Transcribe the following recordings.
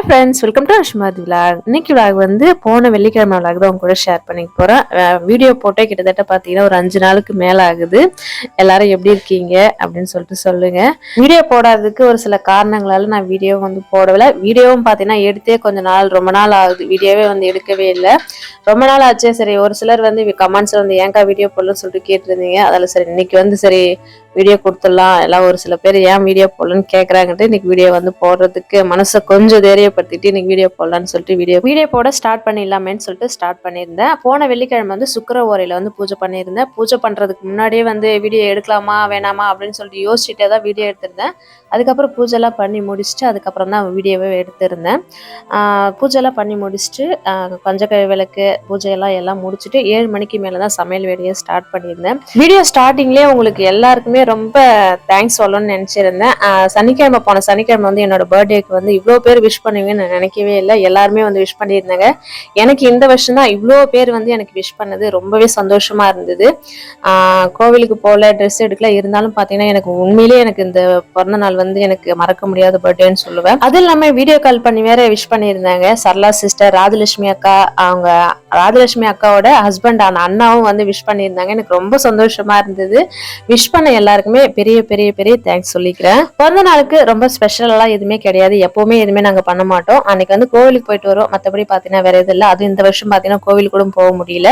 Hi friends welcome to Ashmath vlog இன்னைக்கு vlog வந்து போன வெள்ளிக்கிழமை விலாக் தான் உங்க கூட ஷேர் பண்ணிக்க போகிறேன் வீடியோ போட்டே கிட்டத்தட்ட பார்த்தீங்கன்னா ஒரு அஞ்சு நாளுக்கு மேலே ஆகுது. எல்லாரும் எப்படி இருக்கீங்க அப்படின்னு சொல்லிட்டு சொல்லுங்க. வீடியோ போடாததுக்கு ஒரு சில காரணங்களால நான் வீடியோ வந்து போடவில்லை. வீடியோவும் பார்த்தீங்கன்னா எடுத்தே கொஞ்ச நாள் ரொம்ப நாள் ஆகுது. வீடியோவே வந்து எடுக்கவே இல்லை. ரொம்ப நாள் ஆச்சு. சரி ஒரு சிலர் வந்து கமெண்ட்ஸில் வந்து ஏங்கா வீடியோ போடலன்னு சொல்லிட்டு கேட்டிருந்தீங்க? அதில் சரி இன்னைக்கு வந்து சரி வீடியோ கொடுத்துடலாம். எல்லாம் ஒரு சில பேர் ஏன் வீடியோ போடலன்னு கேட்குறாங்கன்ட்டு இன்னைக்கு வீடியோ வந்து போடுறதுக்கு மனசை கொஞ்சம் தைரியம் படுத்திட்டு இன்னைக்கு வீடியோ போடலான்னு சொல்லிட்டு வீடியோ வீடியோ போட ஸ்டார்ட் பண்ணிடலாமேன்னு சொல்லிட்டு ஸ்டார்ட் பண்ணியிருந்தேன். போன வெள்ளிக்கிழமை வந்து சுக்கர ஓரையில் வந்து பூஜை பண்ணியிருந்தேன். பூஜை பண்ணுறதுக்கு முன்னாடியே வந்து வீடியோ எடுக்கலாமா வேணாமா அப்படின்னு சொல்லிட்டு யோசிச்சுட்டே தான் வீடியோ எடுத்திருந்தேன். அதுக்கப்புறம் பூஜைலாம் பண்ணி முடிச்சுட்டு அதுக்கப்புறம் தான் வீடியோவே எடுத்திருந்தேன். பூஜைலாம் பண்ணி முடிச்சுட்டு ஆஹ் விளக்கு பூஜையெல்லாம் எல்லாம் முடிச்சுட்டு ஏழு மணிக்கு மேலே தான் சமையல் வேலையை ஸ்டார்ட் பண்ணியிருந்தேன். வீடியோ ஸ்டார்டிங்லேயே உங்களுக்கு எல்லாருக்குமே ரொம்ப தேங்க்ஸ் சொல்லணும்னு நினச்சிருந்தேன். சனிக்கிழமை போன சனிக்கிழமை வந்து என்னோட பர்த்டேக்கு வந்து இவ்வளோ பேர் விஷ் பண்ணுவீங்கன்னு நான் நினைக்கவே இல்லை. எல்லாருமே வந்து விஷ் பண்ணியிருந்தாங்க. எனக்கு இந்த வருஷம் தான் இவ்வளோ பேர் வந்து எனக்கு விஷ் பண்ணது. ரொம்பவே சந்தோஷமா இருந்தது. கோவிலுக்கு போகல ட்ரெஸ் எடுக்கல. இருந்தாலும் பார்த்தீங்கன்னா எனக்கு உண்மையிலேயே எனக்கு இந்த பிறந்த நாள் வந்து எனக்கு மறக்க முடியாத பர்த்டேன்னு சொல்லுவேன். அது இல்லாமல் வீடியோ கால் பண்ணி வேற விஷ் பண்ணியிருந்தாங்க. சரளா சிஸ்டர் ராஜலட்சுமி அக்கா அவங்க ராஜலட்சுமி அக்காவோட ஹஸ்பண்ட் ஆன அண்ணாவும் வந்து விஷ் பண்ணியிருந்தாங்க. எனக்கு ரொம்ப சந்தோஷமா இருந்தது. விஷ் பண்ண எல்லாருக்குமே பெரிய பெரிய பெரிய தேங்க்ஸ் சொல்லிக்கிறேன். பிறந்த நாளுக்கு ரொம்ப ஸ்பெஷலெல்லாம் எதுவுமே கிடையாது. எப்பவுமே எதுவுமே நாங்கள் பண்ண மாட்டோம். அன்னைக்கு வந்து கோவிலுக்கு போயிட்டு வரோம் மற்றபடி பார்த்தீங்கன்னா வேற எதுவும் இல்லை. அதுவும் இந்த வருஷம் பார்த்தீங்கன்னா கோவிலுக்கு கூட போக முடியல.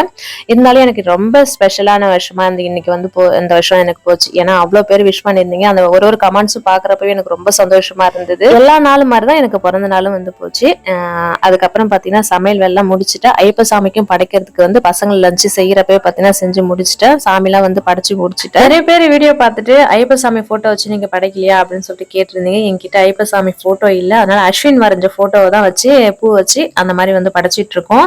இருந்தாலும் எனக்கு ரொம்ப ஸ்பெஷலான வருஷமா இந்த இன்னைக்கு வந்து போ இந்த வருஷம் எனக்கு போச்சு. ஏன்னா அவ்வளோ பேர் விஷ் பண்ணியிருந்தீங்க. அந்த ஒரு ஒரு கமெண்ட்ஸும் பார்க்குறப்பவே எனக்கு ரொம்ப சந்தோஷமா இருந்தது. எல்லா நாளும் மாதிரி தான் எனக்கு பிறந்த நாளும் வந்து போச்சு. அதுக்கப்புறம் பார்த்தீங்கன்னா சமையல் வேலைலாம் முடிச்சுட்டு ஐயப்ப சாமிக்கும் படைக்கிறதுக்கு வந்து பசங்க லஞ்சு செய்யறப்பவே பார்த்தீங்கன்னா செஞ்சு முடிச்சுட்டேன். சாமிலாம் வந்து படைச்சு முடிச்சுட்டேன். நிறைய பேர் வீடியோ பார்த்துட்டு ஐயப்ப சாமி போட்டோ வச்சு நீங்க படைக்கலையா? அப்படின்னு சொல்லிட்டு கேட்டிருந்தீங்க. என்கிட்ட ஐயப்ப சாமி ஃபோட்டோ இல்லை. அதனால அஸ்வின் கொஞ்சம் ஃபோட்டோவை தான் வச்சு பூ வச்சு அந்த மாதிரி வந்து படைச்சிட்டு இருக்கோம்.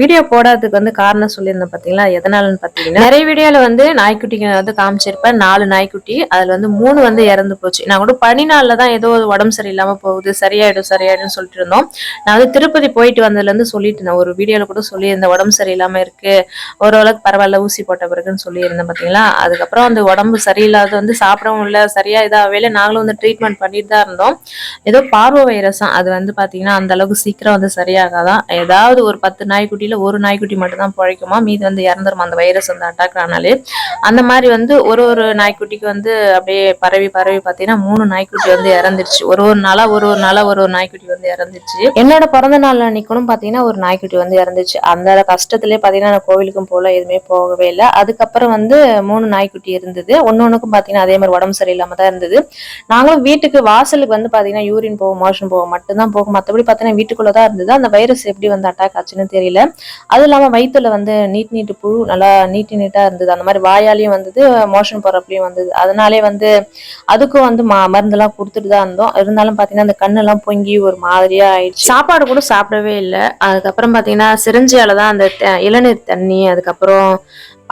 வீடியோ போடாததுக்கு வந்து காரணம் சொல்லியிருந்தேன் பார்த்தீங்களா எதனாலன்னு பார்த்தீங்கன்னா நிறைய வீடியோவில் வந்து நாய்க்குட்டிங்க வந்து காமிச்சிருப்பேன். நாலு நாய்க்குட்டி அதில் வந்து மூணு வந்து இறந்து போச்சு. நான் கூட பனி நாளில் தான் ஏதோ உடம்பு சரியில்லாமல் போகுது சரியாயிடும் சரியாயிடும் சொல்லிட்டு இருந்தோம். நான் வந்து திருப்பதி போயிட்டு வந்ததுலேருந்து சொல்லிட்டு இருந்தேன். ஒரு வீடியோவில் கூட சொல்லியிருந்தேன் உடம்பு சரியில்லாமல் இருக்கு ஓரளவுக்கு பரவாயில்ல ஊசி போட்ட பிறகுன்னு சொல்லியிருந்தேன் பார்த்தீங்களா அதுக்கப்புறம் அந்த உடம்பு சரியில்லாத வந்து சாப்பிடவும் இல்லை சரியாக இதாகவே நாங்களும் வந்து ட்ரீட்மெண்ட் பண்ணிட்டு தான் இருந்தோம். ஏதோ பார்வை வைரஸாம் அது வந்து பார்த்தீங்கன்னா அந்த அளவுக்கு சீக்கிரம் வந்து சரியாகாதான் ஏதாவது ஒரு பத்து நாய்க்குட்டியில ஒரு நாய்க்குட்டி மட்டும் தான் பிழைக்குமா? மீதி வந்து இறந்துருமா அந்த வைரஸ் வந்து அட்டாக் ஆனாலே. அந்த மாதிரி வந்து ஒரு ஒரு நாய்க்குட்டிக்கு வந்து அப்படியே பரவி பரவி பார்த்தீங்கன்னா மூணு நாய்க்குட்டி வந்து இறந்துருச்சு. ஒரு ஒரு நாளாக ஒரு ஒரு நாளாக ஒரு ஒரு நாய்க்குட்டி வந்து இறந்துருச்சு. என்னோட பிறந்த நாள் அன்னைக்கும் பார்த்தீங்கன்னா ஒரு நாய்க்குட்டி வந்து இறந்துச்சு. அந்த கஷ்டத்திலே பார்த்தீங்கன்னா நான் கோவிலுக்கும் போகல எதுவுமே போகவே இல்லை. அதுக்கப்புறம் வந்து மூணு நாய்க்குட்டி இருந்தது. ஒன்னொன்னுக்கும் பார்த்தீங்கன்னா அதே மாதிரி உடம்பு சரியில்லாம தான் இருந்தது. நாங்களும் வீட்டுக்கு வாசலுக்கு வந்து பார்த்தீங்கன்னா யூரின் போவோம் மோஷன் போவோம் மட்டும்தான் போகும். மற்றபடி பார்த்தீங்கன்னா வீட்டுக்குள்ளே தான் இருந்தது. அந்த வைரஸ் எப்படி வந்து அட்டாக் ஆச்சுன்னு தெரியல. அது இல்லாமல் வயிற்றுல வந்து நீட் நீட்டு புழு நல்லா நீட்டு நீட்டாக இருந்தது. அந்த மாதிரி வாயாலையும் வந்தது மோஷன் போகிறப்பையும் வந்தது. அதனாலே வந்து அதுக்கும் வந்து மா மருந்தெல்லாம் கொடுத்துட்டு தான் இருந்தோம். இருந்தாலும் பார்த்தீங்கன்னா அந்த கண்ணெல்லாம் பொங்கி ஒரு மாதிரியாக ஆயிடுச்சு. சாப்பாடு கூட சாப்பிடவே இல்லை. அதுக்கப்புறம் பார்த்தீங்கன்னா சிரிஞ்சியால தான் அந்த இளநீர் தண்ணி அதுக்கப்புறம்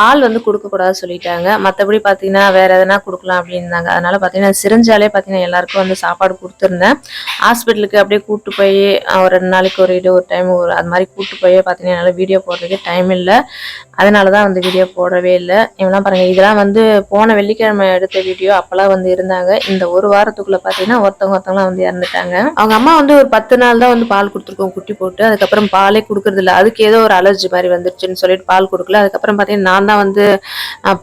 பால் வந்து கொடுக்கக்கூடாது சொல்லிட்டாங்க. மற்றபடி பார்த்தீங்கன்னா வேற எதனா கொடுக்கலாம் அப்படின்னாங்க அதனால பார்த்தீங்கன்னா சிரிஞ்சாலே பார்த்தீங்கன்னா எல்லாருக்கும் வந்து சாப்பாடு கொடுத்துருந்தேன். ஹாஸ்பிட்டலுக்கு அப்படியே கூட்டு போய் ஒரு ரெண்டு நாளைக்கு ஒரு இது ஒரு டைம் ஒரு அது மாதிரி கூட்டு போய் பார்த்தீங்கன்னா என்னால் வீடியோ போடுறதுக்கு டைம் இல்லை. அதனால தான் வந்து வீடியோ போடவே இல்லை. இவெல்லாம் பாருங்க இதெல்லாம் வந்து போன வெள்ளிக்கிழமை எடுத்த வீடியோ அப்போல்லாம் வந்து இருந்தாங்க. இந்த ஒரு வாரத்துக்குள்ளே பார்த்தீங்கன்னா ஒருத்தவங்க ஒருத்தவங்களாம் வந்து இறந்துட்டாங்க. அவங்க அம்மா வந்து ஒரு பத்து நாள் தான் வந்து பால் கொடுத்துருக்கோம் குட்டி போட்டு. அதுக்கப்புறம் பாலே கொடுக்கறது இல்லை. அதுக்கு ஏதோ ஒரு அலர்ஜி மாதிரி வந்துருச்சுன்னு சொல்லிட்டு பால் கொடுக்கல. அதுக்கப்புறம் பார்த்தீங்கன்னா நான் தான் வந்து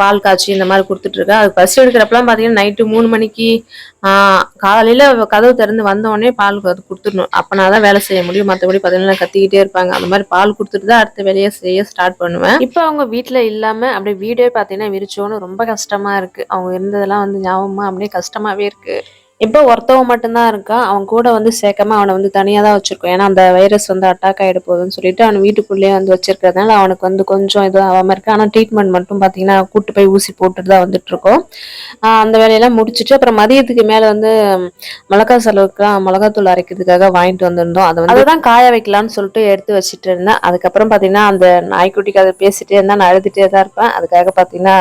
பால் காய்ச்சி இந்த மாதிரி கொடுத்துட்ருக்கேன் அது பசி எடுக்கிறப்பெல்லாம் பார்த்தீங்கன்னா நைட்டு மூணு மணிக்கு காலையில கதவு திறந்து வந்த உடனே பால் அது கொடுத்துடணும். அப்பனா தான் வேலை செய்ய முடியும். மற்றபடி பார்த்தீங்கன்னா கத்திக்கிட்டே இருப்பாங்க. அந்த மாதிரி பால் கொடுத்துட்டு தான் அடுத்த வேலையை செய்ய ஸ்டார்ட் பண்ணுவேன். இப்போ அவங்க வீட்டில் இல்லாம அப்படியே வீடே பார்த்தீங்கன்னா விரிச்சோன்னு ரொம்ப கஷ்டமா இருக்கு. அவங்க இருந்ததெல்லாம் வந்து ஞாபகமா அப்படியே கஷ்டமாவே இருக்கு. இப்போ ஒருத்தவன் மட்டும்தான் இருக்கான். அவன் கூட வந்து சேர்க்காம அவனை வந்து தனியாக தான் வச்சிருக்கோம். ஏன்னா அந்த வைரஸ் வந்து அட்டாக் ஆகிட போகுதுன்னு சொல்லிட்டு அவன் வீட்டுக்குள்ளேயே வந்து வச்சிருக்கிறதுனால அவனுக்கு வந்து கொஞ்சம் இது ஆகாம இருக்கு. ஆனால் ட்ரீட்மெண்ட் மட்டும் பார்த்தீங்கன்னா கூட்டு போய் ஊசி போட்டுட்டு தான் வந்துட்டு இருக்கோம். அந்த வேலையெல்லாம் முடிச்சுட்டு அப்புறம் மதியத்துக்கு மேலே வந்து மிளகா செலவுக்குலாம் மிளகாத்தூள் அரைக்கிறதுக்காக வாங்கிட்டு வந்திருந்தோம். அதை வந்து தான் காய வைக்கலாம்னு சொல்லிட்டு எடுத்து வச்சுட்டு இருந்தேன். அதுக்கப்புறம் பார்த்தீங்கன்னா அந்த நாய்க்குட்டிக்கு அதை பேசிட்டே இருந்தால் நான் அழுதுகிட்டே தான் இருப்பேன். அதுக்காக பார்த்தீங்கன்னா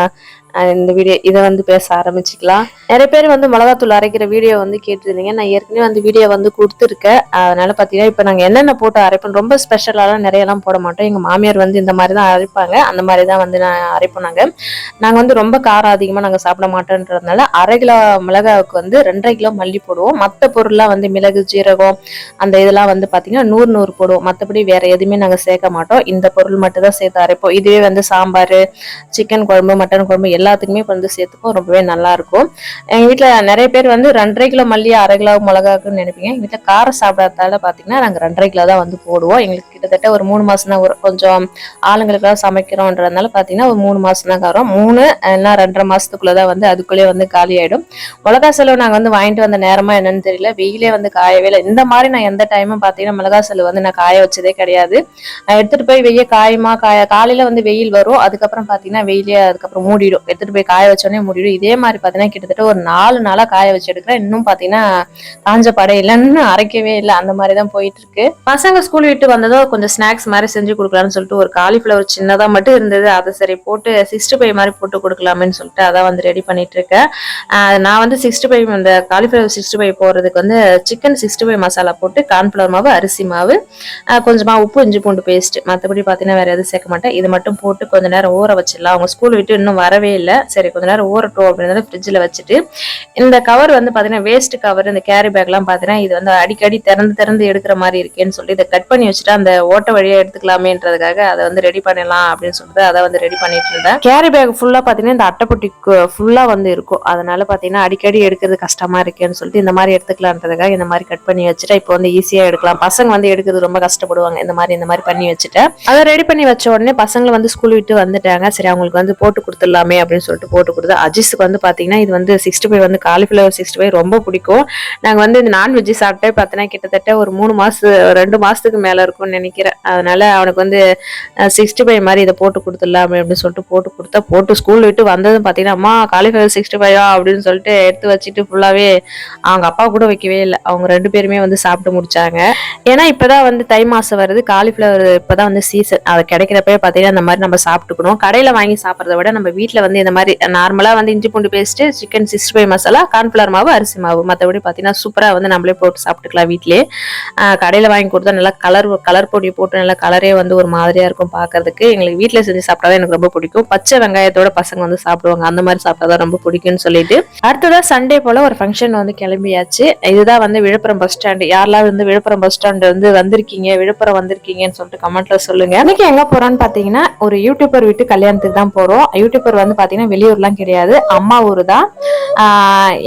இந்த வீடியோ இதை வந்து பேச ஆரம்பிச்சுக்கலாம். நிறைய பேர் வந்து மிளகாத்தூள் அரைக்கிற வீடியோ வந்து கேட்டிருந்தீங்க. நான் ஏற்கனவே வந்து வீடியோ வந்து கொடுத்துருக்கேன். அதனால பார்த்தீங்கன்னா இப்போ நாங்கள் என்னென்ன போட்டு அரைப்போம் ரொம்ப ஸ்பெஷலாலாம் நிறையலாம் போட மாட்டோம். எங்கள் மாமியார் வந்து இந்த மாதிரி தான் அரைப்பாங்க. அந்த மாதிரி தான் வந்து நான் அரைப்போம் நாங்கள் நாங்கள் வந்து ரொம்ப காரம் அதிகமாக நாங்கள் சாப்பிட மாட்டோன்றதுனால அரை கிலோ மிளகாவுக்கு வந்து ரெண்டரை கிலோ மல்லி போடுவோம். மற்ற பொருள்லாம் வந்து மிளகு ஜீரகம் அந்த இதெல்லாம் வந்து பார்த்தீங்கன்னா நூறு நூறு போடுவோம். மற்றபடி வேற எதுவுமே நாங்கள் சேர்க்க மாட்டோம். இந்த பொருள் மட்டும் தான் சேர்த்து அரைப்போம். இதுவே வந்து சாம்பார் சிக்கன் குழம்பு மட்டன் குழம்பு எல்லாத்துக்குமே வந்து சேர்த்துப்போம். ரொம்பவே நல்லா இருக்கும் எங்கள் வீட்டில் நிறைய பேர் வந்து ரெண்டரை கிலோ மல்லி அரை கிலோ மிளகாக்குன்னு நினைப்பீங்க. எங்கள் வீட்டில் காரம் சாப்பிடாதால பார்த்தீங்கன்னா நாங்கள் ரெண்டரை கிலோ தான் வந்து போடுவோம். எங்களுக்கு கிட்டத்தட்ட ஒரு மூணு மாதம் தான் கொஞ்சம் ஆளுங்களுக்கெல்லாம் சமைக்கிறோன்றதுனால பார்த்தீங்கன்னா ஒரு மூணு மாதம் தான் காரம். மூணு இல்லைன்னா ரெண்டரை மாதத்துக்குள்ளே தான் வந்து அதுக்குள்ளேயே வந்து காலி ஆகிடும் மிளகா செலவு நாங்கள் வந்து வாங்கிட்டு வந்த நேரமாக என்னன்னு தெரியல. வெயிலே வந்து காயவே இல்லை. இந்த மாதிரி நான் எந்த டைமும் பார்த்தீங்கன்னா மிளகா செலவு வந்து நான் காய வச்சதே கிடையாது. நான் போய் வெய்ய காயுமா காய காலையில் வந்து வெயில் வரும். அதுக்கப்புறம் பார்த்தீங்கன்னா வெயிலே அதுக்கப்புறம் மூடிடும். எடுத்துட்டு போய் காய வச்சோடனே முடியும். இதே மாதிரி பார்த்தீங்கன்னா கிட்டத்தட்ட ஒரு நாலு நாளா காய வச்சு எடுக்கிறேன். இன்னும் பார்த்தீங்கன்னா காஞ்ச படை இல்லைன்னு அரைக்கவே இல்லை. அந்த மாதிரி தான் போயிட்டு இருக்கு. பசங்க ஸ்கூல் விட்டு வந்ததும் கொஞ்சம் ஸ்நாக்ஸ் மாதிரி செஞ்சு கொடுக்கலாம்னு சொல்லிட்டு ஒரு காலிஃப்ளவர் சின்னதா மட்டும் இருந்தது. அதை சரி போட்டு சிக்ஸ்டி ஃபைவ் மாதிரி போட்டு கொடுக்கலாமேன்னு சொல்லிட்டு அதான் வந்து ரெடி பண்ணிட்டு இருக்கேன். நான் வந்து சிக்ஸ்டி ஃபைவ் இந்த காலிஃப்ளவர் சிக்ஸ்டி ஃபைவ் போடுறதுக்கு வந்து சிக்கன் சிக்ஸ்டி ஃபைவ் மசாலா போட்டு கார்ன்ஃப்ளவர் மாவு அரிசி மாவு கொஞ்சமாக கொஞ்சமா உப்பு இஞ்சி பூண்டு பேஸ்ட் மற்றபடி பார்த்தீங்கன்னா வேற எதுவும் சேர்க்க மாட்டேன். இது மட்டும் போட்டு கொஞ்ச நேரம் ஊற வச்சிடலாம். அவங்க ஸ்கூல் விட்டு இன்னும் வரவே இல்லை சரி கொஞ்ச நேரம் ஊறட்டும் அப்படின்னு ஃப்ரிட்ஜில் வச்சுட்டு இந்த கவர் வந்து பார்த்தீங்கன்னா வேஸ்ட் கவர் இந்த கேரி பேக்லாம் பார்த்தீங்கன்னா இது வந்து அடிக்கடி திறந்து திறந்து எடுக்கிற மாதிரி இருக்கேன்னு சொல்லி இதை கட் பண்ணி வச்சுட்டு அந்த ஓட்ட வழியா எடுத்துக்கலாமேன்றதுக்காக அதை வந்து ரெடி பண்ணலாம் அப்படின்னு சொல்லிட்டு அதை வந்து ரெடி பண்ணிட்டு இருந்தேன். கேரி பேக் ஃபுல்லாக பார்த்தீங்கன்னா இந்த அட்டைப்பொட்டி ஃபுல்லாக வந்து இருக்கும். அதனால பார்த்தீங்கன்னா அடிக்கடி எடுக்கிறது கஷ்டமா இருக்கேன்னு சொல்லிட்டு இந்த மாதிரி எடுத்துக்கலான்றதுக்காக இந்த மாதிரி கட் பண்ணி வச்சுட்டா இப்போ வந்து ஈஸியாக எடுக்கலாம். பசங்க வந்து எடுக்கிறது ரொம்ப கஷ்டப்படுவாங்க. இந்த மாதிரி இந்த மாதிரி பண்ணி வச்சுட்டேன். அதை ரெடி பண்ணி வச்ச உடனே பசங்களை வந்து ஸ்கூல் விட்டு வந்துட்டாங்க. சரி அவங்களுக்கு வந்து போட்டு கொடுத்துடலாமே அப்படின்னு அப்படின்னு சொல்லிட்டு போட்டு கொடுத்து அஜிஸுக்கு வந்து பார்த்தீங்கன்னா இது வந்து சிக்ஸ்டி ஃபைவ் வந்து காலிஃப்ளவர் சிக்ஸ்டி ஃபைவ் ரொம்ப பிடிக்கும். நாங்கள் வந்து இந்த நான்வெஜ் சாப்பிட்டே பார்த்தீங்கன்னா கிட்டத்தட்ட ஒரு மூணு மாதம் ரெண்டு மாதத்துக்கு மேலே இருக்கும்னு நினைக்கிறேன். அதனால அவனுக்கு வந்து சிக்ஸ்டி ஃபைவ் மாதிரி இதை போட்டு கொடுத்துடலாம் அப்படின்னு சொல்லிட்டு போட்டு கொடுத்தா போட்டு ஸ்கூல் விட்டு வந்ததும் பார்த்தீங்கன்னா அம்மா காலிஃப்ளவர் சிக்ஸ்டி ஃபைவா அப்படின்னு சொல்லிட்டு எடுத்து வச்சுட்டு ஃபுல்லாகவே அவங்க அப்பா கூட வைக்கவே இல்லை. அவங்க ரெண்டு பேருமே வந்து சாப்பிட்டு முடிச்சாங்க. ஏன்னா இப்போதான் வந்து தை மாதம் வருது. காலிஃப்ளவர் இப்போதான் வந்து சீசன் அது கிடைக்கிறப்ப பார்த்தீங்கன்னா அந்த மாதிரி நம்ம சாப்பிட்டுக்கணும். கடையில் வாங்கி சாப்பிட்றத விட நம்ம வீட்டில் வந்து இந்த மாதிரி நார்மலாக வந்து இஞ்சி பூண்டு paste chicken sixty five masala cornflour மாவு அரிசி மாவு. மற்றபடி பார்த்தீங்கன்னா சூப்பராக வந்து நம்மளே போட்டு சாப்பிட்டுக்கலாம் வீட்டிலே கடையில் வாங்கி கொடுத்தா நல்லா கலர் கலர் பொடி போட்டு நல்லா கலரே வந்து ஒரு மாதிரியாக இருக்கும் பார்க்கறதுக்கு எங்களுக்கு வீட்டில் செஞ்சு சாப்பிட்டா எனக்கு ரொம்ப பிடிக்கும். பச்சை வெங்காயத்தோட பசங்க வந்து சாப்பிடுவாங்க. அந்த மாதிரி சாப்பிட்டா தான் ரொம்ப பிடிக்கும்னு சொல்லிட்டு. அடுத்ததான் சண்டே போல் ஒரு ஃபங்க்ஷன் வந்து கிளம்பியாச்சு. இதுதான் வந்து விழுப்புரம் பஸ் ஸ்டாண்டு யாரெல்லாம் வந்து விழுப்புரம் பஸ் ஸ்டாண்டு வந்து வந்திருக்கீங்க விழுப்புரம் வந்திருக்கீங்கன்னு சொல்லிட்டு கமெண்ட்ல சொல்லுங்க. இன்னைக்கு எங்க போறோம்னு பாத்தீங்கன்னா ஒரு யூடியூபர் வீட்டு கல்யாணத்துக்கு தான் போறோம். யூடியூபர் வந்து பார்த்தீங்கன்னா வெளியூர்லாம் கிடையாது. அம்மா ஊர் தான்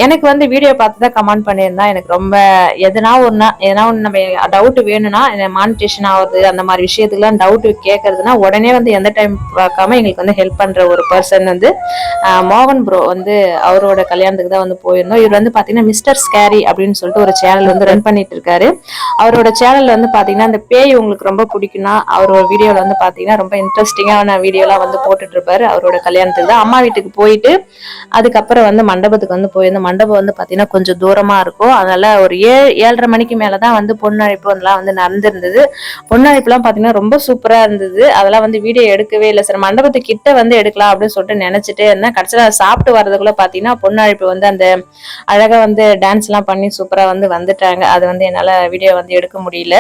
எனக்கு வந்து வீடியோ பார்த்து தான் கமெண்ட் பண்ணியிருந்தா எனக்கு ரொம்ப எதனா ஒன்னா எதனா ஒன்று நம்ம டவுட் வேணும்னா மானிட்டேஷன் ஆகுது அந்த மாதிரி விஷயத்துக்குலாம் டவுட் கேட்கறதுனா உடனே வந்து எந்த டைம் பார்க்காம எங்களுக்கு வந்து ஹெல்ப் பண்ற ஒரு பர்சன் வந்து மோகன் ப்ரோ வந்து அவரோட கல்யாணத்துக்கு தான் வந்து போயிருந்தோம். இவர் வந்து பார்த்தீங்கன்னா மிஸ்டர் ஸ்கேரி அப்படின்னு சொல்லிட்டு ஒரு சேனல் வந்து ரன் பண்ணிட்டு இருக்காரு. அவரோட சேனல்ல வந்து பார்த்தீங்கன்னா அந்த பேய் உங்களுக்கு ரொம்ப பிடிக்கும்னா அவரோட வீடியோவில் வந்து பார்த்தீங்கன்னா ரொம்ப இன்ட்ரெஸ்டிங்கான வீடியோலாம் வந்து போட்டுட்டு இருப்பாரு அவரோட கல்யாணத்துக்கு தான். அம்மா வீட்டுக்கு போயிட்டு அதுக்கப்புறம் வந்து மண்டபத்துக்கு வந்து போயிருந்தோம் மண்டபம் வந்து பார்த்தீங்கன்னா கொஞ்சம் தூரமாக இருக்கும். அதனால் ஒரு ஏழு ஏழரை மணிக்கு மேலே தான் வந்து பொண்ணழைப்பு அதெல்லாம் வந்து நடந்திருந்தது. பொண்ணழைப்புலாம் பார்த்தீங்கன்னா ரொம்ப சூப்பராக இருந்தது. அதெல்லாம் வந்து வீடியோ எடுக்கவே இல்லை. சார் மண்டபத்து கிட்ட வந்து எடுக்கலாம் அப்படின்னு சொல்லிட்டு நினச்சிட்டு இருந்தேன். கடைசியில் சாப்பிட்டு வரதுக்குள்ளே பார்த்தீங்கன்னா பொண்ணழைப்பு வந்து அந்த அழகாக வந்து டான்ஸ்லாம் பண்ணி சூப்பராக வந்து வந்துட்டாங்க. அது வந்து என்னால் வீடியோ வந்து எடுக்க முடியல.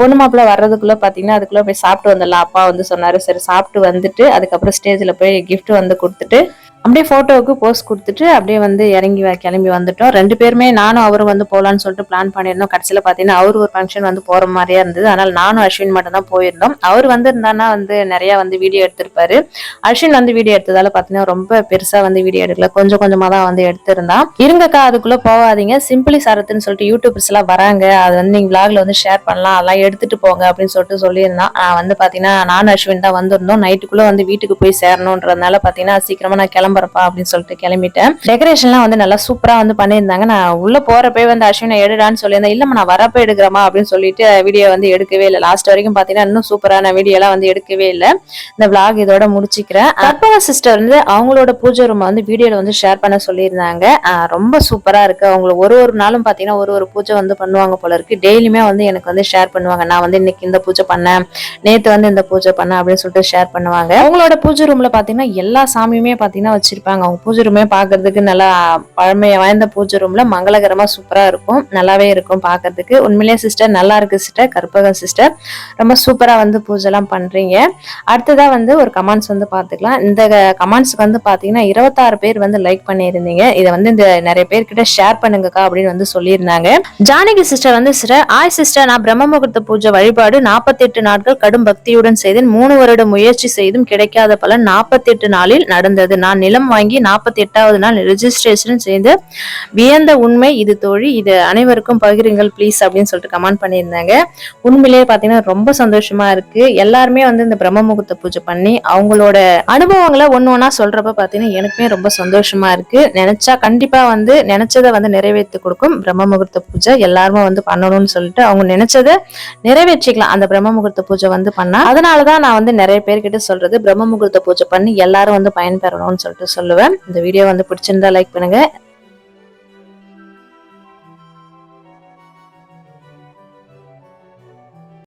பொண்ணு மாப்பிள்ள வர்றதுக்குள்ளே பார்த்தீங்கன்னா அதுக்குள்ளே போய் சாப்பிட்டு வந்துடலாம். அப்பா வந்து சொன்னார். சரி சாப்பிட்டு வந்துட்டு அதுக்கப்புறம் ஸ்டேஜில் போய் கிஃப்ட் வந்து கொடுத்துட்டு அப்படியே ஃபோட்டோவுக்கு போஸ்ட் கொடுத்துட்டு அப்படியே வந்து இறங்கி வ- கிளம்பி வந்துட்டோம். ரெண்டு பேருமே நானும் அவரும் வந்து போகலான்னு சொல்லிட்டு பிளான் பண்ணியிருந்தோம். கடைசியில் பார்த்தீங்கன்னா அவர் ஒரு ஃபங்க்ஷன் வந்து போகிற மாதிரியா இருந்தது. அதனால் நானும் அஸ்வின் மட்டும் தான் போயிருந்தோம். அவர் வந்திருந்தானா வந்து நிறையா வந்து வீடியோ எடுத்திருப்பாரு. அஸ்வின் வந்து வீடியோ எடுத்ததால பார்த்தீங்கன்னா ரொம்ப பெருசாக வந்து வீடியோ எடுக்கல. கொஞ்சம் கொஞ்சமாக தான் வந்து எடுத்திருந்தான். இருங்கக்கா அதுக்குள்ளே போகாதீங்க. சிம்பிளி சரத்துன்னு சொல்லிட்டு யூடியூபர்ஸ்லாம் வராங்க. அது வந்து நீங்கள் விளாகில் வந்து ஷேர் பண்ணலாம். அதெல்லாம் எடுத்துகிட்டு போங்க அப்படின்னு சொல்லிட்டு சொல்லியிருந்தான். நான் வந்து பார்த்தீங்கன்னா நானும் அஸ்வின் தான் வந்திருந்தோம். நைட்டுக்குள்ளே வந்து வீட்டுக்கு போய் சேரணுன்றதுனால பார்த்தீங்கன்னா சீக்கிரமாக நான் கிளம்புறப்பா அப்படின்னு சொல்லிட்டு கிளம்பிட்டேன். டெக்கரேஷன்லாம் வந்து நல்லா சூப்பரா வந்து பண்ணியிருந்தாங்க. நான் உள்ள போறப்பே வந்து அஸ்வினை எடுடான்னு சொல்லியிருந்தேன். இல்லம்மா நான் வரப்ப எடுக்கிறமா அப்படின்னு சொல்லிட்டு வீடியோ வந்து எடுக்கவே இல்லை. லாஸ்ட் வரைக்கும் பார்த்தீங்கன்னா இன்னும் சூப்பரான வீடியோ வந்து எடுக்கவே இல்லை. இந்த விளாக் இதோட முடிச்சுக்கிறேன். கற்பகா சிஸ்டர் வந்து அவங்களோட பூஜை ரூம் வந்து வீடியோல வந்து ஷேர் பண்ண சொல்லியிருந்தாங்க. ரொம்ப சூப்பரா இருக்கு. அவங்க ஒரு ஒரு நாளும் பார்த்தீங்கன்னா ஒரு ஒரு பூஜை வந்து பண்ணுவாங்க போல இருக்கு. டெய்லியுமே வந்து எனக்கு வந்து ஷேர் பண்ணுவாங்க. நான் வந்து இன்னைக்கு இந்த பூஜை பண்ணேன். நேத்து வந்து இந்த பூஜை பண்ணேன் அப்படின்னு சொல்லிட்டு ஷேர் பண்ணுவாங்க. அவங்களோட பூஜை ரூம்ல பாத்தீங்கன்னா எல்லா சாமியுமே பாத்தீங்கன்னா வச்சிருப்பாங்க. அவங்க பூஜை ரூமே பார்க்கறதுக்கு நல்லா பழமைய வாய்ந்த பூஜை ரூம்ல மங்களகரமா சூப்பரா இருக்கும். நல்லாவே இருக்கும் பார்க்கறதுக்கு உண்மையிலேயே சிஸ்டர் நல்லா இருக்கு சிஸ்டர் கற்பகம் சிஸ்டர் ரொம்ப சூப்பரா வந்து பூஜைலாம் பண்றீங்க. அடுத்ததா வந்து ஒரு கமெண்ட்ஸ் வந்து பார்த்துக்கலாம். இந்த கமெண்ட்ஸ்க்கு வந்து பாத்தீங்கன்னா இருபத்தாறு பேர் வந்து லைக் பண்ணியிருந்தீங்க. இதை வந்து இந்த நிறைய பேர்கிட்ட ஷேர் பண்ணுங்கக்கா அப்படின்னு வந்து சொல்லியிருந்தாங்க. ஜானகி சிஸ்டர் வந்து சிஸ்டர் ஆய் சிஸ்டர் நான் பிரம்ம முகூர்த்த பூஜை வழிபாடு 48 நாட்கள் கடும் பக்தியுடன் செய்தேன். மூணு வருடம் முயற்சி செய்தும் கிடைக்காத பலன் 48 நாளில் நடந்தது. நான் நிலம் வாங்கி 48வது எட்டாவது நாள் ரெஜிஸ்ட்ரேஷன் செய்து வியந்த உண்மை இது தோழி. இது அனைவருக்கும் பகிருங்கள் ப்ளீஸ் அப்படின்னு சொல்லிட்டு கமெண்ட் பண்ணியிருந்தாங்க. உண்மையிலேயே பார்த்தீங்கன்னா ரொம்ப சந்தோஷமா இருக்கு. எல்லாருமே வந்து இந்த பிரம்ம முகூர்த்த பூஜை பண்ணி அவங்களோட அனுபவங்களை ஒன்று ஒன்றா சொல்றப்ப பார்த்தீங்கன்னா எனக்குமே ரொம்ப சந்தோஷமா இருக்கு. நினைச்சா கண்டிப்பா வந்து நினைச்சதை வந்து நிறைவேற்றி கொடுக்கும். பிரம்ம முகூர்த்த பூஜை எல்லாருமே வந்து பண்ணணும்னு சொல்லிட்டு அவங்க நினைச்சதை நிறைவேற்றிக்கலாம். அந்த பிரம்ம முகூர்த்த பூஜை வந்து பண்ணா. அதனாலதான் நான் வந்து நிறைய பேர்கிட்ட சொல்றது பிரம்ம முகூர்த்த பூஜை பண்ணி எல்லாரும் வந்து பயன்பெறணும்னு சொல்லிட்டு. சொல்லுவேன். இந்த வீடியோ வந்து பிடிச்சிருந்தா லைக் பண்ணுங்க.